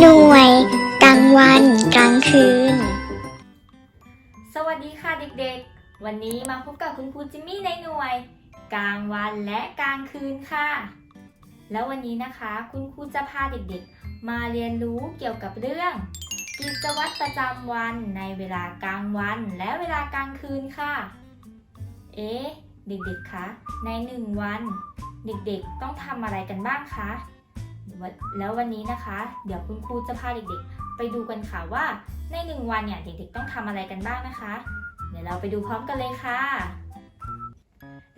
หน่วย กลางวัน กลางคืน สวัสดีค่ะเด็กๆ วันนี้มาพบกับคุณครูจิมมี่ในหน่วย กลางวันและกลางคืนค่ะ แล้ววันนี้นะคะคุณครูจะพาเด็กๆ มาเรียนรู้เกี่ยวกับเรื่องกิจวัตรประจำวันในเวลากลางวันและเวลากลางคืนค่ะ เอ๊ะ เด็กๆ คะ ในหนึ่งวัน เด็กๆ ต้องทำอะไรกันบ้างคะ แล้ววันนี้นะคะ เดี๋ยวคุณครูจะพาเด็กๆ ไปดูกันค่ะว่าในหนึ่งวันเนี่ยเด็กๆต้องทำอะไรกันบ้างนะคะ เดี๋ยวเราไปดูพร้อมกันเลยค่ะ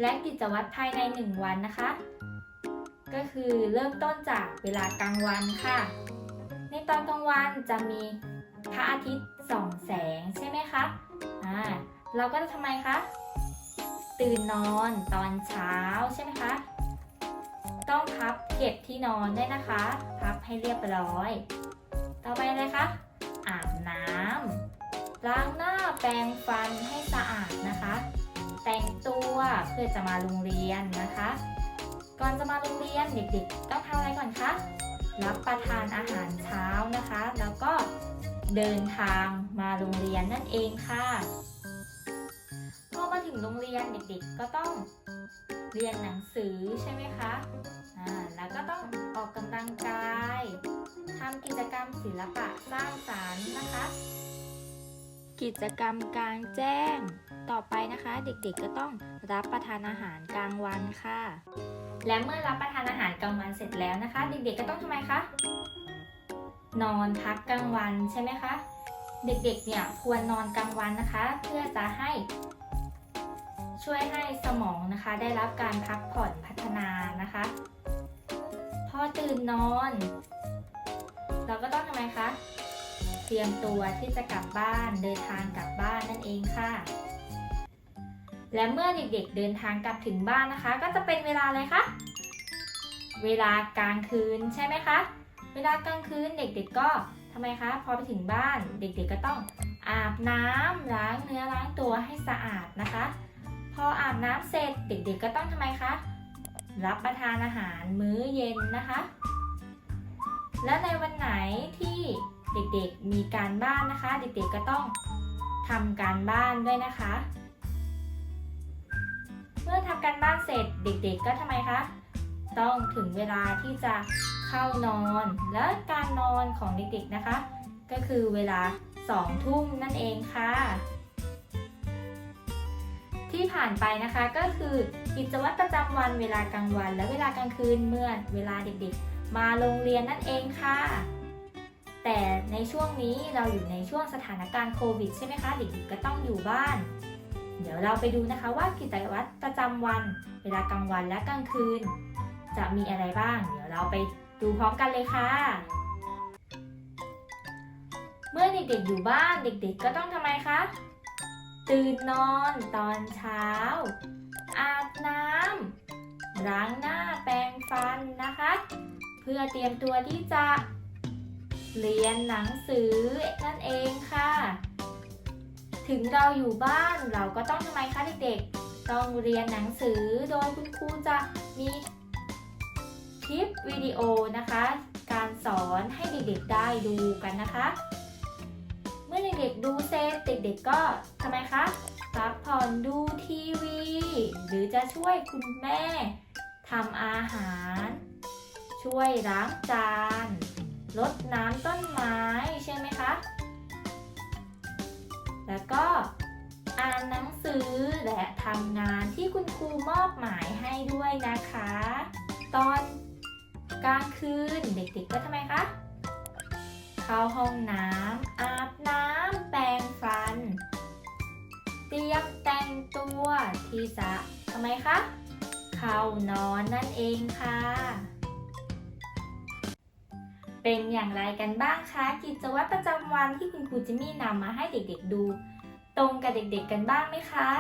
และกิจวัตรภายในหนึ่งวันนะคะ ก็คือเริ่มต้นจากเวลากลางวันค่ะ ในตอนกลางวันจะมีพระอาทิตย์ส่องแสงใช่ไหมคะอ่าเราก็จะทำไมคะ ตื่นนอนตอนเช้าใช่ไหมคะ เก็บที่นอนด้วยนะคะ พับให้เรียบร้อย ต่อไปเลยคะอาบน้ำล้างหน้าแปรงฟันให้สะอาดนะคะ แต่งตัวเพื่อจะมาโรงเรียนนะคะ ก่อนจะมาโรงเรียนเด็กๆ ต้องทำอะไรก่อนคะ รับประทานอาหารเช้านะคะ แล้วก็เดินทางมาโรงเรียนนั่นเองค่ะพอมาถึงโรงเรียนเด็กๆ ก็ต้องเรียนหนังสือใช่ไหมคะ แล้วก็ต้องออกกำลังกายทำกิจกรรมศิลปะสร้างสรรค์นะคะ กิจกรรมกลางแจ้ง ต่อไปนะคะ เด็กๆก็ต้องรับประทานอาหารกลางวันค่ะ และเมื่อรับประทานอาหารกลางวันเสร็จแล้วนะคะ เด็กๆก็ต้องทำไมคะนอนพักกลางวันใช่ไหมคะ เด็กๆเนี่ยควรนอนกลางวันนะคะ เพื่อจะให้ ช่วยให้สมองนะคะ ได้รับการพักผ่อนพัฒนานะคะ อตื่นนอน เราก็ต้องทำไมคะ เตรียมตัวที่จะกลับบ้านเดินทางกลับบ้านนั่นเองค่ะ และเมื่อเด็กๆเดินทางกลับถึงบ้านนะคะ ก็จะเป็นเวลาอะไรคะ เวลากลางคืนใช่ไหมคะ เวลากลางคืนเด็กๆก็ทำไมคะ พอไปถึงบ้านเด็กๆก็ต้องอาบน้ำล้างเนื้อล้างตัวให้สะอาดนะคะ พออาบน้ำเสร็จเด็กๆก็ต้องทำไมคะ รับประทานอาหารมื้อเย็นนะคะ และในวันไหนที่เด็กๆมีการบ้านนะคะ เด็กๆก็ต้องทำการบ้านด้วยนะคะ เมื่อทำการบ้านเสร็จเด็กๆก็ทำไมคะ ต้องถึงเวลาที่จะเข้านอน และการนอนของเด็กๆนะคะ ก็คือเวลา2ทุ่มนั่นเองค่ะ ที่ผ่านไปนะคะก็คือกิจวัตรประจำวันเวลากลางวัน และเวลากลางคืนเมื่อเวลาเด็กๆ มาโรงเรียนนั่นเองค่ะ แต่ในช่วงนี้เราอยู่ในช่วงสถานการณ์โควิดใช่ไหมคะเด็กๆก็ต้องอยู่บ้าน เดี๋ยวเราไปดูนะคะว่ากิจวัตรประจำวัน เวลากลางวันและกลางคืน จะมีอะไรบ้าง เดี๋ยวเราไปดูพร้อมกันเลยค่ะ เมื่อเด็กๆอยู่บ้านเด็กๆก็ต้องทำไมคะ ตื่นนอนตอนเช้า อาบน้ำล้างหน้าแปรงฟันนะคะ เพื่อเตรียมตัวที่จะ เรียนหนังสือนั่นเองค่ะ ถึงเราอยู่บ้านเราก็ต้องทำไมคะเด็กๆ ต้องเรียนหนังสือโดยคุณครูจะมีคลิปวิดีโอนะคะ การสอนให้เด็กๆได้ดูกันนะคะ เมื่อเด็กๆดูเสร็จ เด็กๆก็ทำไมคะพักผ่อนดูทีวี หรือจะช่วยคุณแม่ทำอาหาร ช่วยล้างจานรดน้ำต้นไม้ใช่ไหมคะ แล้วก็อ่านหนังสือและทำงานที่คุณครูมอบหมายให้ด้วยนะคะ ตอนกลางคืนเด็กๆก็ทำไมคะ เข้าห้องน้ำ ที่จะทำไมคะ เข้านอนนั่นเองค่ะ เป็นอย่างไรกันบ้างคะกิจวัตรประจำวันที่คุณครูจิมมี่นำมาให้เด็กๆดู ตรงกับเด็กๆกันบ้างไหมคะ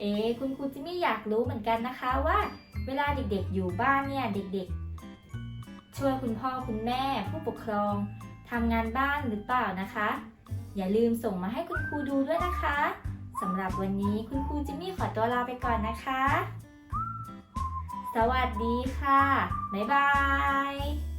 เอ๊คุณครูจิมมี่อยากรู้เหมือนกันนะคะว่า เวลาเด็กๆอยู่บ้านเนี่ยเด็กๆ ช่วยคุณพ่อคุณแม่ผู้ปกครองทำงานบ้านหรือเปล่านะคะ อย่าลืมส่งมาให้คุณครูดูด้วยนะคะ สำหรับวันนี้คุณครูจิมมี่ขอตัวลาไปก่อนนะคะ สวัสดีค่ะ บ๊ายบาย